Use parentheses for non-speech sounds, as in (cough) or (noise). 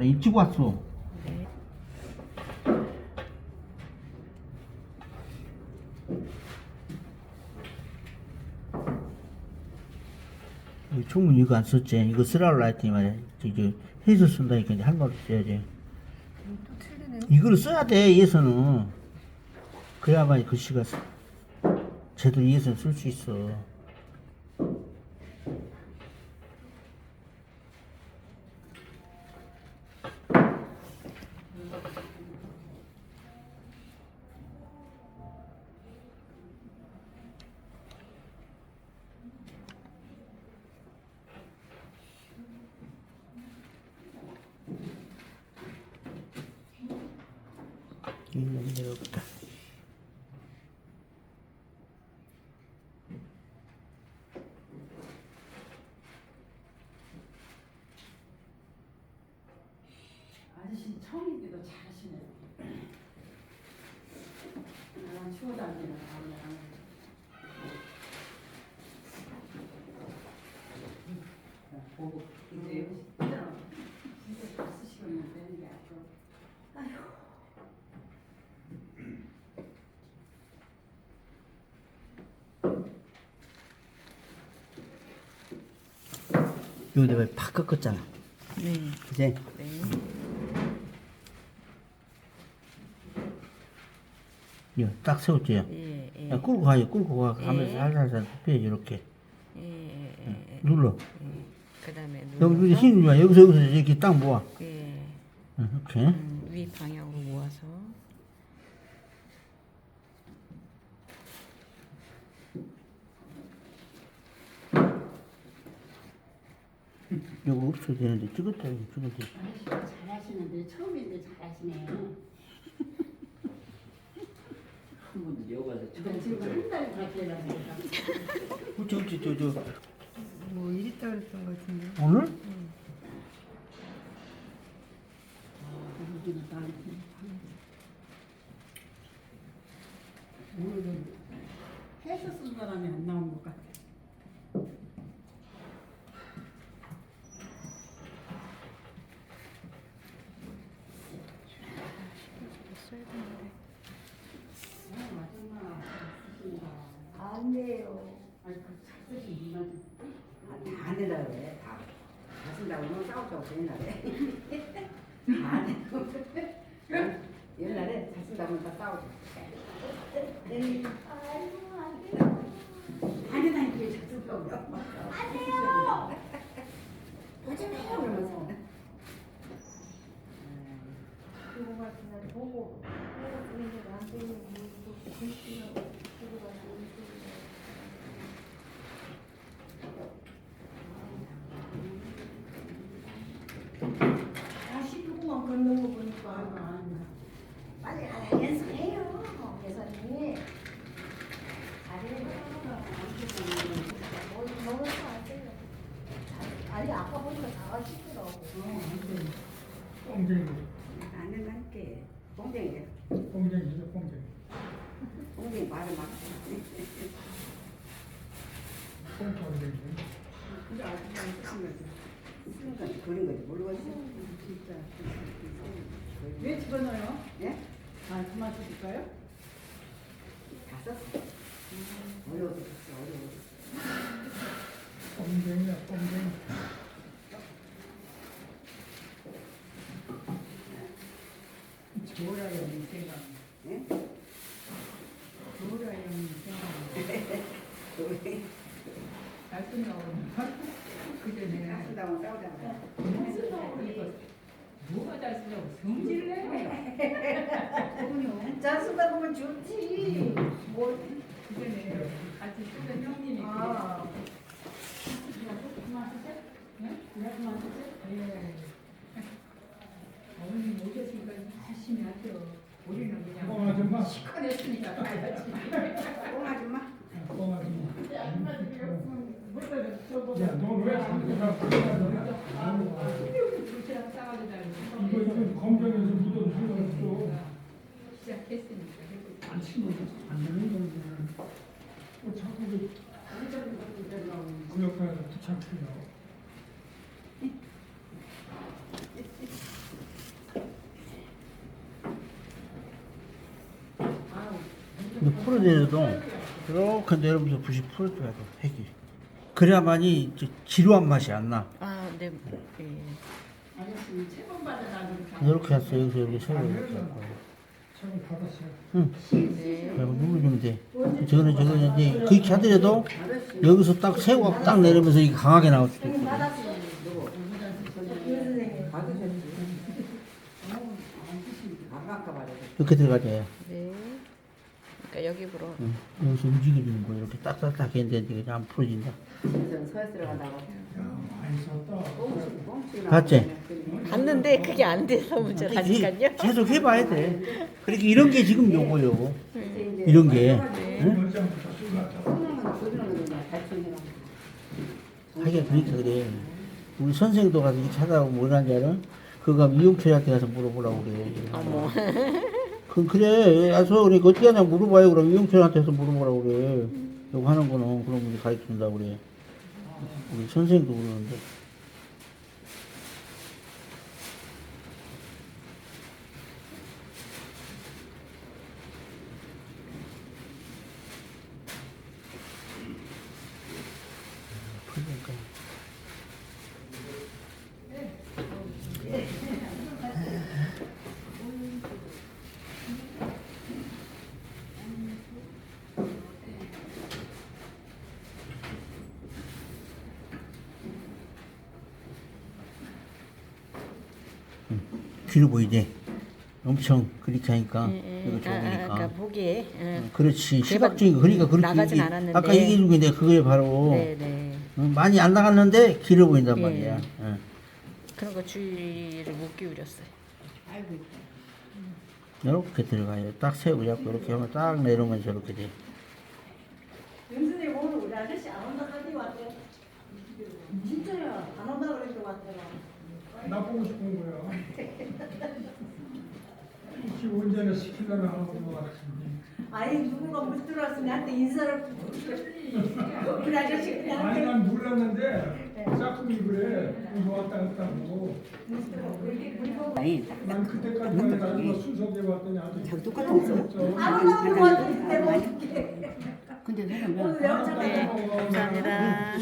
그래 일찍 왔어. 네. 이 총문 이거 안 썼지? 이거 쓰라고 했더니 말이야. 저기 해서 쓴다니까 이제 할 말도 써야지. 또. 이거를 써야 돼 예서는. 그래야만 글씨가 써- 제대로 예서는 쓸수 있어. 이거 내려보다. 아저씨 처음인데도 잘하시네. 나랑 추워 다니는 아니야. 보고 이제 진짜 진짜 잘 쓰시고 있는데 이게 아주 아휴. 이거 내가 팍 꺾었잖아. 네. 그지? 네. 이거 딱 세웠지요. 예, 예. 야, 끌고 가요. 끌고 가. 가면서 예. 살살살 굽혀야지 이렇게. 예, 예, 예, 예. 눌러. 그 다음에 여기 눌러서 힘 줘. 여기서 여기서 이렇게 딱 모아. 예. 응, 이렇게. 음, 위 방향으로 모아서 이거 없어도 되는데 찍었다 이거 찍었다. 아저씨가 잘하시는데 처음인데 잘하시네. 한 번도 여가서 나 지금 한달 밖에 나서. 그치 그치 저, 저. 뭐 이랬다 그랬던 것 같은데. 오늘? 다 오늘은 해서 쓴 사람이 안 나온 것 같아. 써야 되는데 그잘 쓰시지만 아, 다 내라 그래 다. 다 쓴다고 너 싸우자고 옛날에. (laughs) 다 내. 옛날에 다 쓴다고 다 싸우자. 아니다니까 잘 쓴다고. 안 돼요. 하잖아요 그러면서. 그거 같은 날 보고 보고 있는데 안 되는 거 글씨가 그거 가지고 다시 조금만 걷는 거 보니까 아이고 안 빨리 가라 연습해요 잘해요 아세요 아니 아까 보니까 다 하시더라고 꽁쟁이, 안 된다니까. 공쟁이래. 꽁쟁이죠, 꽁쟁이. 공쟁이 말을 막. 꽁꽁쟁이. 근데 아직 안 쓰는 거지. 건 그런 거지 모르겠어. 진짜. 왜 집어넣어요? 예? 아 그만 쓰실까요? 다 썼어. 어려워서 썼어, 어려워. 꽁쟁이야, 꽁쟁이. 뭐라요 이 생각. 예? 뭐라요 이 생각. 그래. (laughs) 잘 쓴다고 그제 다 내가 쓴다고 싸우잖아. 이거 뭐가 잘 쓰냐고 성질을 내. 잘 쓰다 보면 좋지 뭐 내가 같이 쓰던 형님이 아. 예? 예. 어머님 오셨으니까 열심히 하죠. 우리는 꽁 그냥 시커냈으니까 가야지. 검정에서 안 치면 안 되는 거야. 부착해요. 근데 풀어내도 이렇게 내려면서 붓이 풀어줘야 돼, 핵이. 그래야만이 지루한 맛이 안 나 아, 네. 예. 이렇게 해서 여기서 이렇게 세워 이렇게 하고. 응 네. 그리고 눌러주면 돼 저거는 저거는 이제 그렇게 하더라도 여기서 딱 세고 딱 내리면서 이게 강하게 나올 수도 있고. 이렇게 들어가져요 네. 그러니까 여기 불어. 응. 여기서 움직여주는 거야 이렇게 딱딱딱 했는데 이게 안 풀어진다 꽁치. 봤지? 봤는데 그게 안 돼서 문제라니까요. 계속 해봐야 돼 그렇게 이런 게 지금 요거요 이런 게 응? 멀쩡부터 술났다. 하긴 그러니까 그래. 우리 선생도 가서 이렇게 하다가 뭐라는지 알아? 그거 미용실한테 가서 물어보라고 그래. 어머. (laughs) 그, 그래. 가서 그러니까 어떻게 하냐 물어봐요. 그럼 미용실한테 서 물어보라고 그래. 이거 하는 거는 그런 분이 가르쳐 준다고 그래. 우리 선생도 그러는데. 풀리니까. 길어 보이지? 엄청 그렇게 하니까 이거 아, 좋으니까. 그러니까 보기에. 응. 그렇지 대박 시각적인 거 그러니까 그렇게 나가진 이게 않았는데. 아까 얘기해 준게 내가 그거에 바로 네, 네. 응, 많이 안 나갔는데 길어 보인단 예. 말이야 응. 그런 거 주의를 못 기울였어요. 이렇게 들어가요 딱 세우고 잡고 이렇게 하면 딱 내려오면 저렇게 돼 윤선이 오늘 우리 아저씨 안 온다 하더니 왔대. 진짜야. 안 온다 그래서 왔더라. 나 보고 싶은 거야. 혹시 운전을 시키려나 것 같은데. 아니 누군가 못 들어왔으니 나한테 인사를 우리 아저씨 그냥 아니 난 몰랐는데 짝꿍이 그래. 이거 왔다 갔다 하고. 아니 난 그때까지만 해가지고 순서대 왔더니 아주 저기 똑같은 거안 온다고 왔더니 내가 어떻게 근데 오늘 영상 네, 감사합니다.